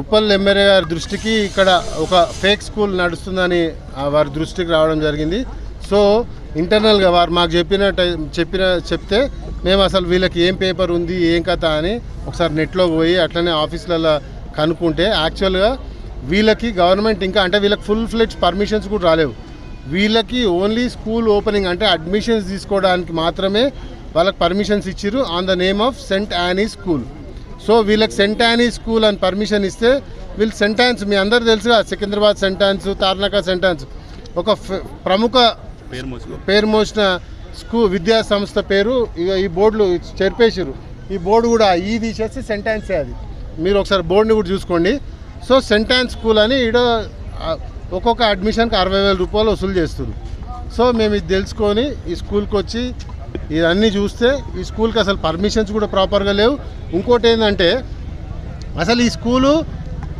Uppal MLA గారి దృష్టికి ఇక్కడ ఒక ఫేక్ స్కూల్ నడుస్తుందని వారి దృష్టికి రావడం జరిగింది. సో ఇంటర్నల్గా వారు మాకు చెప్పిన చెప్పిన చెప్తే మేము అసలు వీళ్ళకి ఏం పేపర్ ఉంది ఏం కథ అని ఒకసారి నెట్లోకి పోయి అట్లనే ఆఫీసులలో కనుక్కుంటే యాక్చువల్గా వీళ్ళకి గవర్నమెంట్ ఇంకా అంటే వీళ్ళకి ఫుల్ ఫ్లెడ్జ్ పర్మిషన్స్ కూడా రాలేవు. వీళ్ళకి ఓన్లీ స్కూల్ ఓపెనింగ్ అంటే అడ్మిషన్స్ తీసుకోవడానికి మాత్రమే వాళ్ళకి పర్మిషన్స్ ఇచ్చిర్రు on the name of Saint Annie school. So వీళ్ళకి సెంట్ యానీ స్కూల్ అని పర్మిషన్ ఇస్తే వీళ్ళు సెంటాన్స్ మీ అందరు తెలుసుగా సికింద్రాబాద్ సెంటాన్స్ తార్నాక సెంటాన్స్ ఒక ప్రముఖ పేరు మోసిన స్కూ విద్యా సంస్థ పేరు ఇక ఈ బోర్డులు చెరిపేసారు ఈ బోర్డు కూడా ఈ తీసేసి సెంటాన్సే అది. మీరు ఒకసారి బోర్డుని కూడా చూసుకోండి. సో సెంటాన్స్ స్కూల్ అని ఈడ ఆ, ఒక్కొక్క అడ్మిషన్కి అరవై వేల రూపాయలు వసూలు చేస్తున్నారు సో మేము ఇది తెలుసుకొని ఈ స్కూల్కి వచ్చి ఇవన్నీ చూస్తే ఈ స్కూల్కి అసలు పర్మిషన్స్ కూడా ప్రాపర్గా లేవు. ఇంకోటి ఏంటంటే అసలు ఈ స్కూలు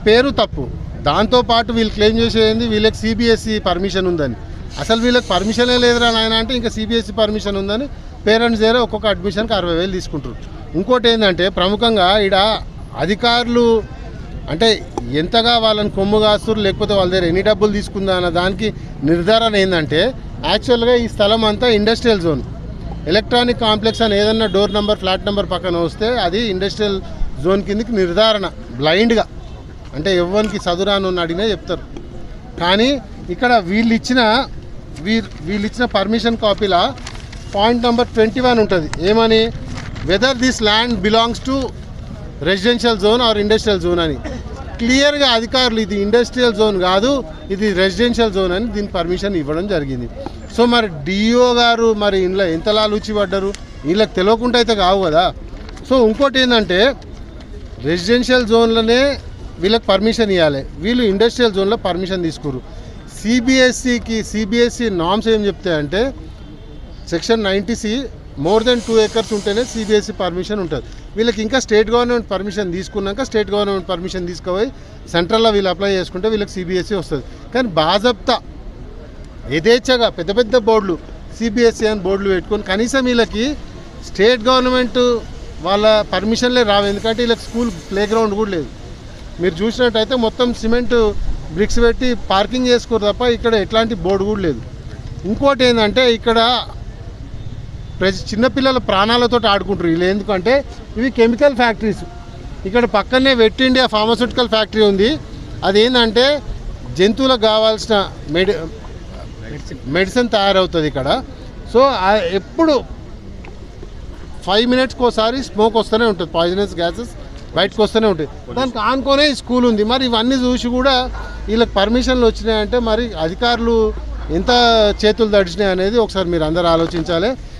పేరు తప్పు. దాంతోపాటు వీళ్ళు క్లెయిమ్ చేసేది వీళ్ళకి సిబిఎస్ఈ పర్మిషన్ ఉందని. అసలు వీళ్ళకి పర్మిషనే లేదురా నాయన అంటే ఇంకా సిబిఎస్ఈ పర్మిషన్ ఉందని పేరెంట్స్ దగ్గర ఒక్కొక్క అడ్మిషన్కి అరవై వేలు తీసుకుంటారు ఇంకోటి ఏంటంటే ప్రముఖంగా ఈడ అధికారులు అంటే ఎంతగా వాళ్ళని కొమ్ము కాస్తురు లేకపోతే వాళ్ళ దగ్గర ఎన్ని డబ్బులు తీసుకుందా అన్న దానికి నిర్ధారణ ఏంటంటే యాక్చువల్గా ఈ స్థలం అంతా ఇండస్ట్రియల్ జోన్. ఎలక్ట్రానిక్ కాంప్లెక్స్ అని ఏదన్నా డోర్ నెంబర్ ఫ్లాట్ నెంబర్ పక్కన వస్తే అది ఇండస్ట్రియల్ జోన్ కిందకి నిర్ధారణ బ్లైండ్గా. అంటే ఎవరికి చదురాను అడిగినా చెప్తారు. కానీ ఇక్కడ వీళ్ళు ఇచ్చిన వీళ్ళు ఇచ్చిన పర్మిషన్ కాపీలా పాయింట్ నెంబర్ ట్వంటీ వన్ ఉంటుంది. ఏమని? Whether this land belongs to residential zone or industrial zone అని. క్లియర్గా అధికారులు ఇది ఇండస్ట్రియల్ జోన్ కాదు ఇది రెసిడెన్షియల్ జోన్ అని దీని పర్మిషన్ ఇవ్వడం జరిగింది. సో మరి డిఓ గారు మరి ఇంట్లో ఎంతలా లూచిపడ్డారు వీళ్ళకి తెలియకుండా అయితే కావు కదా. సో ఇంకోటి ఏంటంటే రెసిడెన్షియల్ జోన్లోనే వీళ్ళకి పర్మిషన్ ఇవ్వాలి వీళ్ళు ఇండస్ట్రియల్ జోన్లో పర్మిషన్ తీసుకురు సిబిఎస్సికి సిబిఎస్సి నామ్స్ ఏం చెప్తాయంటే section ninety C more than two acres ఉంటేనే సిబిఎస్సి పర్మిషన్ ఉంటుంది. వీళ్ళకి ఇంకా స్టేట్ గవర్నమెంట్ పర్మిషన్ తీసుకున్నాక స్టేట్ గవర్నమెంట్ పర్మిషన్ తీసుకుపోయి సెంట్రల్లో వీళ్ళు అప్లై చేసుకుంటే వీళ్ళకి సిబిఎస్సి వస్తుంది. కానీ బాజప్తా యథేచ్ఛగా పెద్ద పెద్ద బోర్డులు సిబిఎస్ఈ అని బోర్డులు పెట్టుకొని కనీసం వీళ్ళకి స్టేట్ గవర్నమెంట్ వాళ్ళ పర్మిషన్లే రావు. ఎందుకంటే వీళ్ళకి స్కూల్ ప్లే గ్రౌండ్ కూడా లేదు. మీరు చూసినట్టయితే మొత్తం సిమెంట్ బ్రిక్స్ పెట్టి పార్కింగ్ చేసుకోరు తప్ప ఇక్కడ ఎట్లాంటి బోర్డు కూడా లేదు. ఇంకోటి ఏంటంటే ఇక్కడ ప్రతి చిన్నపిల్లల ప్రాణాలతో ఆడుకుంటారు వీళ్ళు. ఎందుకంటే ఇవి కెమికల్ ఫ్యాక్టరీస్. ఇక్కడ పక్కనే వెట్ ఇండియా ఫార్మస్యూటికల్ ఫ్యాక్టరీ ఉంది. అదేంటంటే జంతువులకు కావాల్సిన మెడి మెడిసిన్. తయారవుతుంది ఇక్కడ. సో ఎప్పుడు ఫైవ్ మినిట్స్కి ఒకసారి స్మోక్ వస్తూనే ఉంటుంది పాయిజనస్ గ్యాసెస్ బయటకు వస్తూనే ఉంటుంది దానికి ఆనుకోనే స్కూల్ ఉంది. మరి ఇవన్నీ చూసి కూడా వీళ్ళకి పర్మిషన్లు వచ్చినాయంటే మరి అధికారులు ఎంత చేతులు తడిచినాయి అనేది ఒకసారి మీరు అందరు ఆలోచించాలి.